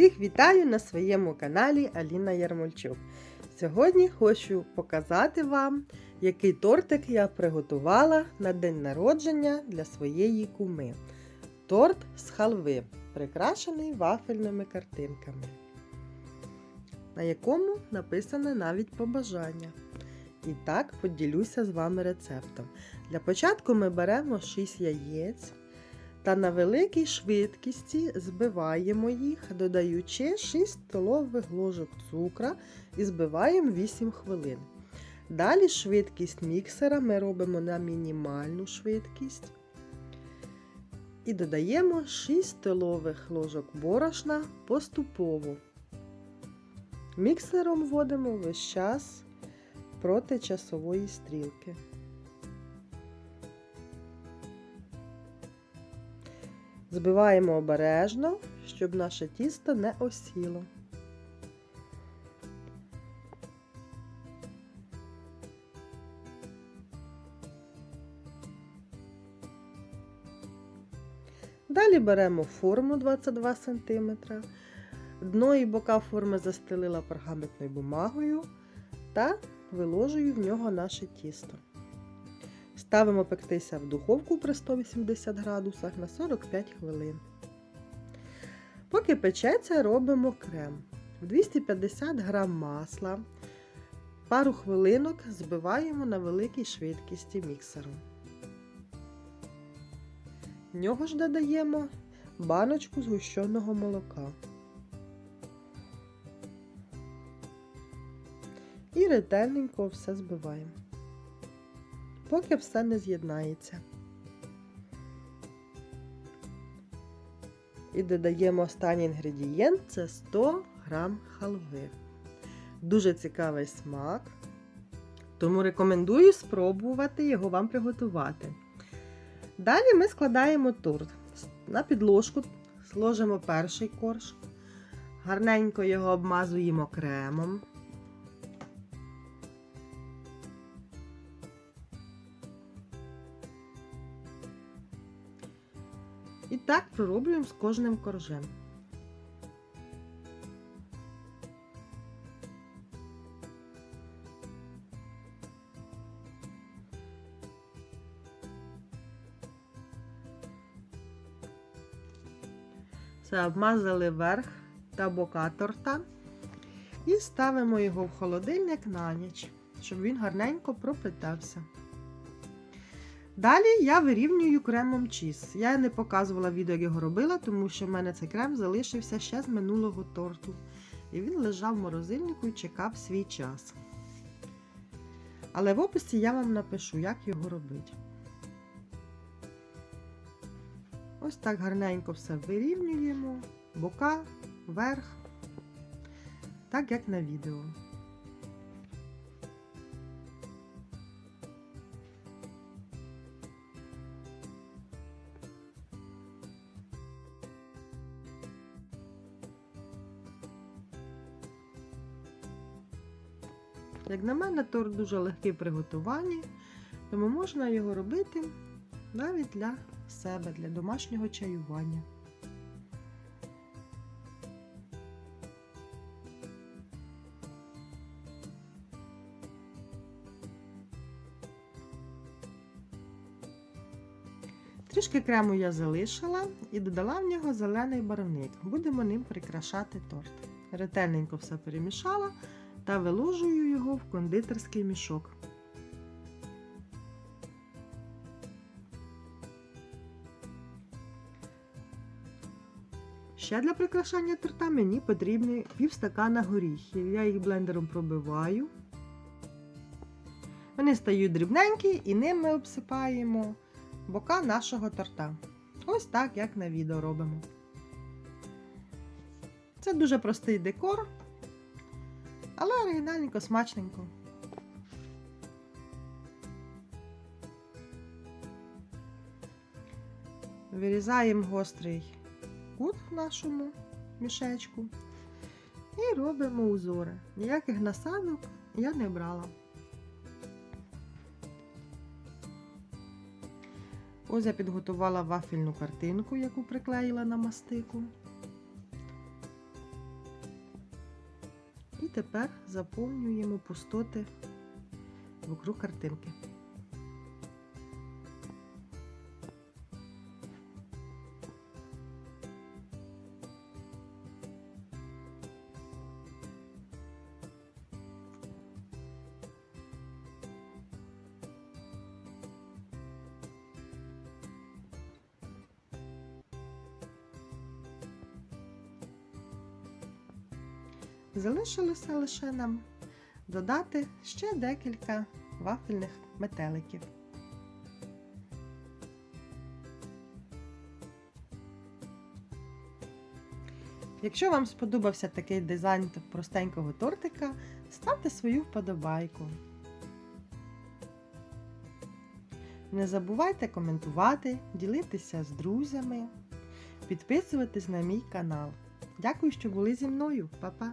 Всіх вітаю на своєму каналі Аліна Ярмольчук. Сьогодні хочу показати вам, який тортик я приготувала на день народження для своєї куми. Торт з халви, прикрашений вафельними картинками, на якому написане навіть побажання. І так поділюся з вами рецептом. Для початку ми беремо 6 яєць та на великій швидкості збиваємо їх, додаючи 6 столових ложок цукра і збиваємо 8 хвилин. Далі швидкість міксера ми робимо на мінімальну швидкість. І додаємо 6 столових ложок борошна поступово. Міксером вводимо весь час проти часової стрілки. Збиваємо обережно, щоб наше тісто не осіло. Далі беремо форму 22 см. Дно і бока форми застелила пергаментною бумагою та виложую в нього наше тісто. Ставимо пектися в духовку при 180 градусах на 45 хвилин. Поки печеться, робимо крем. В 250 г масла. Пару хвилинок збиваємо на великій швидкості міксером. В нього ж додаємо баночку згущеного молока. І ретельненько все збиваємо поки все не з'єднається. І додаємо останній інгредієнт це 100 г халви. Дуже цікавий смак, тому рекомендую спробувати його вам приготувати. Далі ми складаємо торт. На підложку сложимо перший корж, гарненько його обмазуємо кремом. Так пророблюємо з кожним коржем. Все, обмазали верх та бока торта і ставимо його в холодильник на ніч, щоб він гарненько пропитався. Далі я вирівнюю кремом чіз. Я не показувала відео, як його робила, тому що в мене цей крем залишився ще з минулого торту. І він лежав в морозильнику і чекав свій час. Але в описі я вам напишу, як його робити. Ось так гарненько все вирівнюємо, бока, верх, так як на відео. Як на мене, торт дуже легкий в приготуванні, тому можна його робити навіть для себе, для домашнього чаювання. Трішки крему я залишила і додала в нього зелений барвник. Будемо ним прикрашати торт. Ретельненько все перемішала та виложую його в кондитерський мішок. Ще для прикрашання торта мені потрібні пів стакана горіхів. Я їх блендером пробиваю. Вони стають дрібненькі і ним ми обсипаємо бока нашого торта. Ось так, як на відео робимо. Це дуже простий декор, але оригінальненько, смачненько. Вирізаємо гострий кут в нашому мішечку і робимо узори. Ніяких насадок я не брала. Ось я підготувала вафельну картинку, яку приклеїла на мастику. Тепер заповнюємо пустоти вокруг картинки. Залишилося лише нам додати ще декілька вафельних метеликів. Якщо вам сподобався такий дизайн простенького тортика, ставте свою вподобайку. Не забувайте коментувати, ділитися з друзями, підписуватись на мій канал. Дякую, що були зі мною. Па-па!